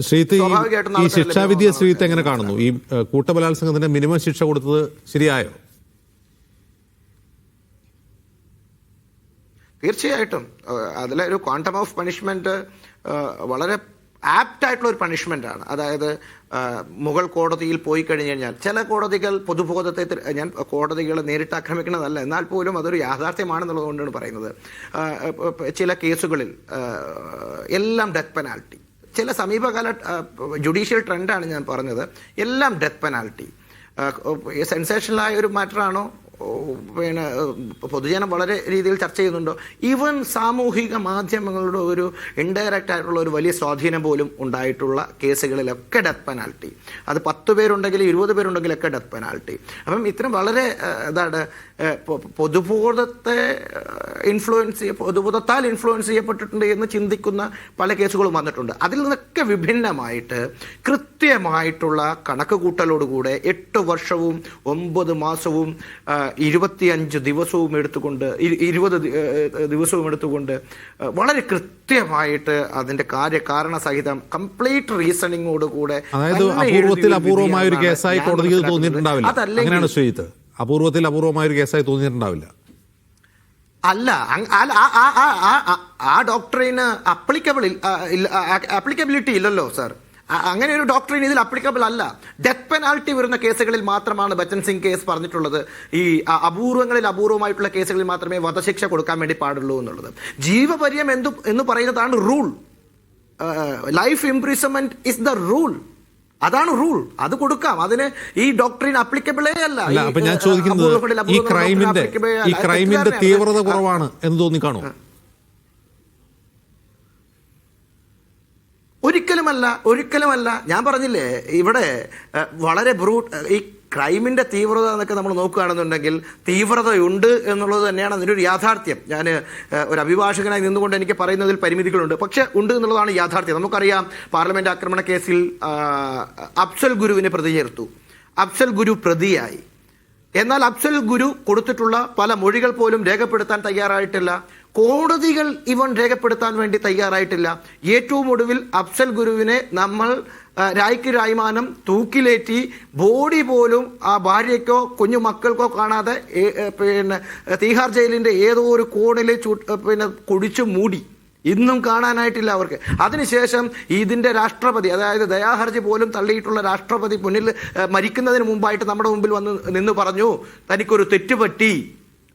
ശ്രീത്ത് ഈ- ശിക്ഷാവിധിയെ ശ്രീത്ത് എങ്ങനെ കാണുന്നു? ഈ കൂട്ടബലാത്സംഗത്തിന് മിനിമം ശിക്ഷ കൊടുത്തത് ശരിയായോ? തീർച്ചയായിട്ടും. അതിലൊരു അതിലെ ഒരു ക്വാണ്ടം ഓഫ് പണിഷ്മെന്റ് വളരെ ആപ്റ്റ് ആയിട്ടുള്ള ഒരു പണിഷ്മെന്റ് ആണ്. അതായത് മുഗൾ കോടതിയിൽ പോയി കഴിഞ്ഞു കഴിഞ്ഞാൽ ചില കോടതികൾ പൊതുബോധത്തെ ഞാൻ കോടതികളെ നേരിട്ട് ആക്രമിക്കുന്നതല്ല. എന്നാൽ പോലും അതൊരു യാഥാർത്ഥ്യമാണെന്നുള്ളത് കൊണ്ടാണ് പറയുന്നത് ചില കേസുകളിൽ എല്ലാം ഡെത്ത് പെനാൽറ്റി ചില സമീപകാല ജുഡീഷ്യൽ ട്രെൻഡാണ് ഞാൻ പറഞ്ഞത്. എല്ലാം ഡെത്ത് പെനാൽറ്റി സെൻസേഷണലായ ഒരു മാറ്ററാണോ പിന്നെ പൊതുജനം വളരെ രീതിയിൽ ചർച്ച ചെയ്യുന്നുണ്ടോ. ഈവൻ സാമൂഹിക മാധ്യമങ്ങളുടെ ഒരു ഇൻഡയറക്റ്റ് ആയിട്ടുള്ള ഒരു വലിയ സ്വാധീനം പോലും ഉണ്ടായിട്ടുള്ള കേസുകളിലൊക്കെ ഡെത്ത് പെനാൽറ്റി അത് പത്ത് പേരുണ്ടെങ്കിൽ ഇരുപത് പേരുണ്ടെങ്കിലൊക്കെ ഡെത്ത് പെനാൽറ്റി അപ്പം ഇത്തരം വളരെ ഇതാണ് പൊതുബോധത്തെ ഇൻഫ്ലുവൻസ് ചെയ്യ പൊതുബോധത്താൽ ഇൻഫ്ലുവൻസ് ചെയ്യപ്പെട്ടിട്ടുണ്ട് എന്ന് ചിന്തിക്കുന്ന പല കേസുകളും വന്നിട്ടുണ്ട്. അതിൽ നിന്നൊക്കെ വിഭിന്നമായിട്ട് കൃത്യമായിട്ടുള്ള കണക്ക് കൂട്ടലോടുകൂടെ എട്ട് വർഷവും ഒമ്പത് മാസവും ഇരുപത്തിയഞ്ച് ദിവസവും എടുത്തുകൊണ്ട് ഇരു- ഇരുപത് ദിവസവും എടുത്തുകൊണ്ട് വളരെ കൃത്യമായിട്ട് അതിന്റെ കാര്യകാരണ സഹിതം കംപ്ലീറ്റ് റീസണിങ്ങോട് കൂടെ അതായത് തന്നെ അപൂർവത്തിൽ അപൂർവമായ ഒരു കേസായി മനസ്സിലാക്കുന്നത്. തോന്നിയിട്ടുണ്ടാവില്ല. അതല്ലെങ്കിൽ അങ്ങനെയാണ് അപൂർവത്തിൽ അപൂർവമായ ഒരു കേസായി തോന്നിയിട്ടുണ്ടാവില്ല. അല്ല ആ ഡോക്ടറിന് അപ്ലിക്കബിൾ അപ്ലിക്കബിലിറ്റി ഇല്ലല്ലോ സർ അങ്ങനെ ഒരു ഡോക്ടറിൻ ഇതിൽ അപ്ലിക്കബിൾ അല്ല. ഡെത്ത് പെനാൾട്ടി വരുന്ന കേസുകളിൽ മാത്രമാണ് ബച്ചൻ സിംഗ് കേസ് പറഞ്ഞിട്ടുള്ളത്. ഈ അപൂർവങ്ങളിൽ അപൂർവമായിട്ടുള്ള കേസുകളിൽ മാത്രമേ വധശിക്ഷ കൊടുക്കാൻ വേണ്ടി പാടുള്ളൂ എന്നുള്ളത്. ജീവപര്യം എന്തു എന്ന് പറയുന്നതാണ് rule life imprisonment is the rule അതാണ് റൂൾ അത് കൊടുക്കാം. അതിന് ഈ ഡോക്ടറിൻ അപ്ലിക്കബിളേ അല്ല. അപ്പൊ ഞാൻ ചോദിക്കുന്നത് ഈ ക്രൈമിന്റെ ഈ ക്രൈമിന്റെ തീവ്രത കുറവാണ് എന്ന് തോന്നിക്കാണോ? ഒരിക്കലുമല്ല ഒരിക്കലുമല്ല. ഞാൻ പറഞ്ഞില്ലേ ഇവിടെ വളരെ ബ്രൂട്ട് ഈ ക്രൈമിന്റെ തീവ്രത എന്നൊക്കെ നമ്മൾ നോക്കുകയാണെന്നുണ്ടെങ്കിൽ തീവ്രതയുണ്ട് എന്നുള്ളത് തന്നെയാണ് അതിന്റെ ഒരു യാഥാർത്ഥ്യം ഞാൻ ഒരു അഭിഭാഷകനായി നിന്നുകൊണ്ട് എനിക്ക് പറയുന്നതിൽ പരിമിതികളുണ്ട്. പക്ഷെ ഉണ്ട് എന്നുള്ളതാണ് യാഥാർത്ഥ്യം. നമുക്കറിയാം പാർലമെന്റ് ആക്രമണ കേസിൽ അഫ്സൽ ഗുരുവിനെ പ്രതി ചേർത്തു അഫ്സൽ ഗുരു പ്രതിയായി. എന്നാൽ അഫ്സൽ ഗുരു കൊടുത്തിട്ടുള്ള പല മൊഴികൾ പോലും രേഖപ്പെടുത്താൻ തയ്യാറായിട്ടില്ല. കോടതികൾ ഇവൻ രേഖപ്പെടുത്താൻ വേണ്ടി തയ്യാറായിട്ടില്ല. ഏറ്റവും ഒടുവിൽ അഫ്സൽ ഗുരുവിനെ നമ്മൾ രായ്ക്ക് രായ്മാനം തൂക്കിലേറ്റി ബോഡി പോലും ആ ഭാര്യയ്ക്കോ കുഞ്ഞു മക്കൾക്കോ കാണാതെ പിന്നെ തീഹാർ ജയിലിന്റെ ഏതോ ഒരു കോണിൽ പിന്നെ കുടിച്ചു മൂടി. ഇന്നും കാണാനായിട്ടില്ല അവർക്ക്. അതിനുശേഷം ഇതിന്റെ രാഷ്ട്രപതി അതായത് ദയാഹർജി പോലും തള്ളിയിട്ടുള്ള രാഷ്ട്രപതി മുന്നിൽ മരിക്കുന്നതിന് മുമ്പായിട്ട് നമ്മുടെ മുമ്പിൽ വന്ന് നിന്ന് പറഞ്ഞു തനിക്കൊരു തെറ്റുപറ്റി.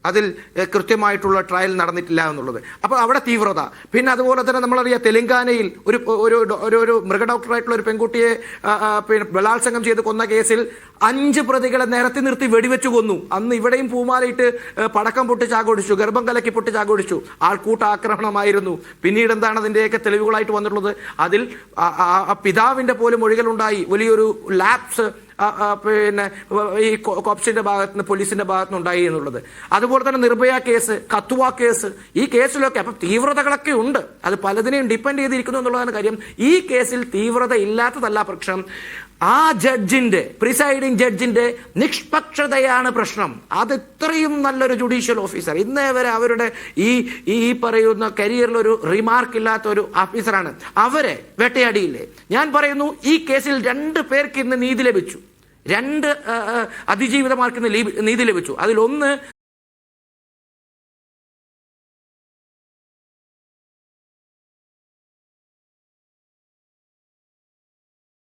അതിൽ കൃത്യമായിട്ടുള്ള ട്രയൽ നടന്നിട്ടില്ല എന്നുള്ളത്. അപ്പോൾ അവിടെ തീവ്രത. പിന്നെ അതുപോലെ തന്നെ നമ്മളറിയാം തെലങ്കാനയിൽ ഒരു ഒരു ഒരു ഒരു മൃഗ ഡോക്ടറായിട്ടുള്ള ഒരു പെൺകുട്ടിയെ പിന്നെ ബലാത്സംഗം ചെയ്ത് കൊന്ന കേസിൽ അഞ്ച് പ്രതികളെ നേരത്തെ നിർത്തി വെടിവെച്ചു കൊന്നു. അന്ന് ഇവിടെയും പൂമാലയിട്ട് പടക്കം പൊട്ടി ചാകോടിച്ചു ഗർഭം കലക്കി പൊട്ടി ചാകോടിച്ചു ആൾക്കൂട്ട ആക്രമണമായിരുന്നു. പിന്നീട് എന്താണ് അതിന്റെയൊക്കെ തെളിവുകളായിട്ട് വന്നിട്ടുള്ളത്? അതിൽ ആ- പിതാവിന്റെ പോലും ഒഴികളുണ്ടായി വലിയൊരു ലാപ്സ് പിന്നെ ഈ കോപ്സിന്റെ ഭാഗത്ത് നിന്ന് പോലീസിന്റെ ഭാഗത്ത് നിന്ന് ഉണ്ടായി എന്നുള്ളത്. അതുപോലെ തന്നെ നിർഭയ കേസ് കത്തുവ കേസ് ഈ കേസിലൊക്കെ അപ്പം തീവ്രതകളൊക്കെ ഉണ്ട്. അത് പലതിനെയും ഡിപ്പെൻഡ് ചെയ്തിരിക്കുന്നു എന്നുള്ളതാണ് കാര്യം. ഈ കേസിൽ തീവ്രത ഇല്ലാത്തതല്ല പ്രശ്നം. ആ ജഡ്ജിന്റെ പ്രിസൈഡിംഗ് ജഡ്ജിന്റെ നിഷ്പക്ഷതയാണ് പ്രശ്നം. അത് ഇത്രയും നല്ലൊരു ജുഡീഷ്യൽ ഓഫീസർ. ഇന്നേ വരെ അവരുടെ ഈ ഈ പറയുന്ന കരിയറിൽ ഒരു റിമാർക്ക് ഇല്ലാത്ത ഒരു ഓഫീസറാണ് അവരെ വേട്ടയാടിയില്ലേ? ഞാൻ പറയുന്നു ഈ കേസിൽ രണ്ട് പേർക്ക് ഇന്ന് നീതി ലഭിച്ചു. രണ്ട് ആ, ആ, അതിജീവിതമാർക്ക് നീതി ലഭിച്ചു. അതിലൊന്ന്